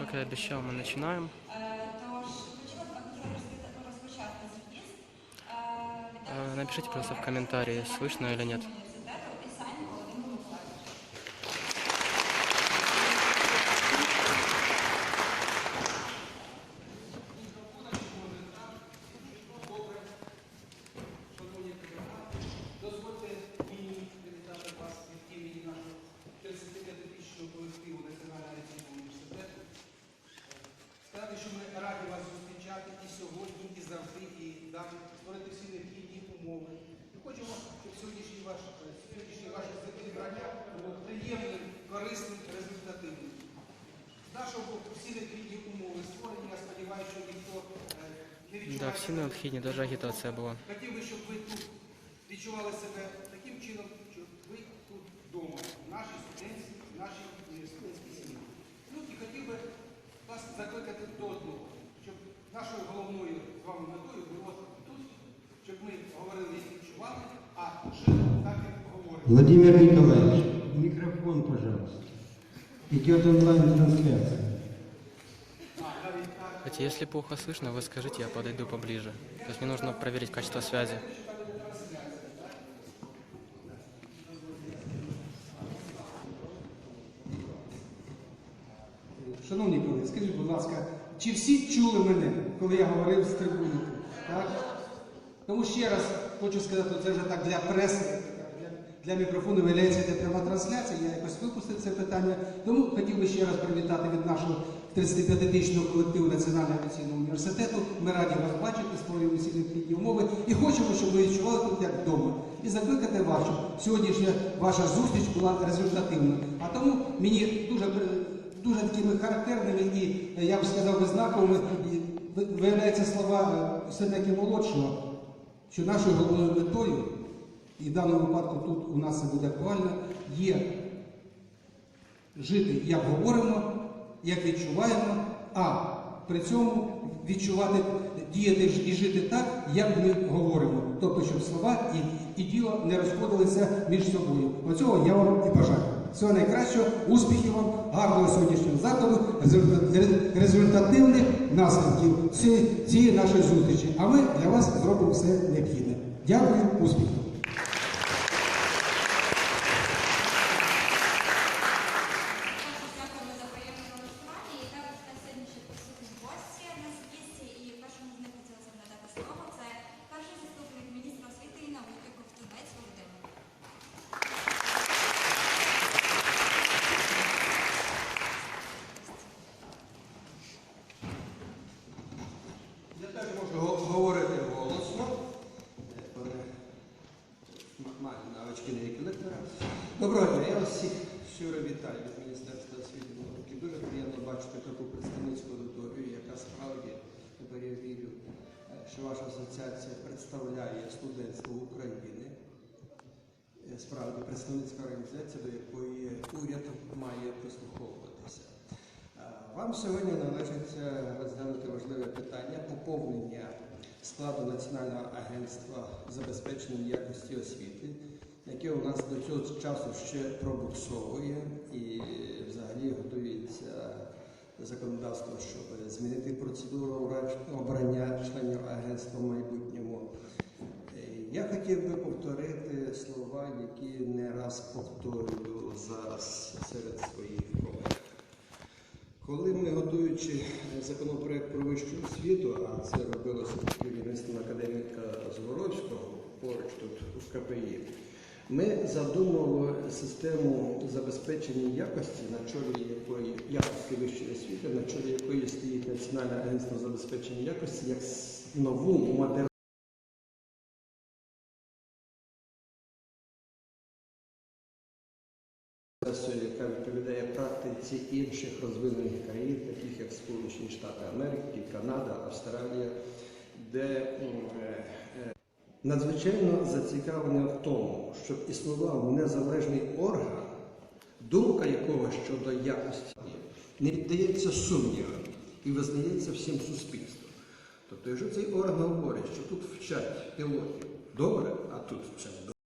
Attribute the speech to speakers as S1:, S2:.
S1: Как и обещал, мы начинаем.
S2: Е, Тож хотіла б хотіла розпочати з'їзд.
S1: Э, Напишите просто в комментарии, слышно или нет.
S3: І створити всі необхідні умови. І хочемо, щоб сьогоднішнє ваше, сьогоднішнє ваше зібрання було приємним, корисним, результативним. З нашого боку всі необхідні умови створені. Я сподіваюся, що ніхто е, не відчуває.
S1: Да, все необходимо, даже агитация была.
S3: Хотів би, щоб ви тут відчували себе таким чином, що ви тут вдома, в нашій студентській, в нашій університетській сім'ї. Ну і хотів би вас закликати до одного, щоб нашою головною з вами метою було ми говорили і відчували, а жили так, як говоримо.
S4: Владимир Николаевич, микрофон, пожалуйста. Идет онлайн-трансляция.
S1: Кстати, если плохо слышно, вы скажите, я подойду поближе. То есть мне нужно проверить качество связи.
S3: Шановні колеги, скажіть, будь ласка, чи всі чули мене, коли я говорив з трибуни? Так? Тому ще раз хочу сказати, це вже так для преси, для, мікрофону виявляється йде пряма трансляція, я якось випустив це питання. Тому хотів би ще раз привітати від нашого 35-річного колективу Національного авіаційного університету. Ми раді вас бачити, створюємо всі необхідні умови і хочемо, щоб ви відчували тут як вдома. І закликати вас, щоб сьогоднішня ваша зустріч була результативною. А тому мені дуже дуже такими характерними і, е, я б сказав, знаковими виявляються слова е, все-таки молодшого, що нашою головною метою, і в даному випадку тут у нас це буде актуально, є жити, як говоримо, як відчуваємо, а при цьому відчувати, діяти і жити так, як ми говоримо. Тобто, щоб слова і, і діло не розходилися між собою. Оцього я вам і бажаю. Всього найкращого, успіхів вам, гарного сьогоднішнього заходу, результативних наслідків цієї нашої зустрічі. А ми для вас зробимо все необхідне. Дякую, успіхів.
S5: Теж можу говорити голосно. Навички деякі лектора. Доброго дня, я вас всіх щиро вітаю від Міністерства освіти науки. Дуже приємно бачити таку представницьку аудиторію, яка справді тепер я вірю, е, що ваша асоціація представляє студентство України. Е, Справді представницька організація, до якої уряд має прислуховуватися. Вам сьогодні належиться розглянути важливе питання поповнення складу Національного агентства забезпечення якості освіти, яке у нас до цього часу ще пробуксовує і взагалі готується законодавство, щоб змінити процедуру обрання членів агентства в майбутньому. Е, Я хотів би повторити слова, які не раз повторюю зараз серед своїх колег. Коли ми, готуючи е, законопроект про вищу освіту, а це робилося під керівництвом академіка Зворовського поруч тут у КПІ, ми задумували систему забезпечення якості, на чолі якої якості вищої освіти, на чолі якої стоїть Національне агентство забезпечення якості, як нову модерну. Організацію, яка відповідає практиці інших розвинених країн, таких як Сполучені Штати Америки, Канада, Австралія, де е, е, надзвичайно зацікавлені в тому, щоб існував незалежний орган, думка якого щодо якості не піддається сумнівам і визнається всім суспільством. Тобто, якщо цей орган говорить, що тут вчать пілотів добре, а тут вчать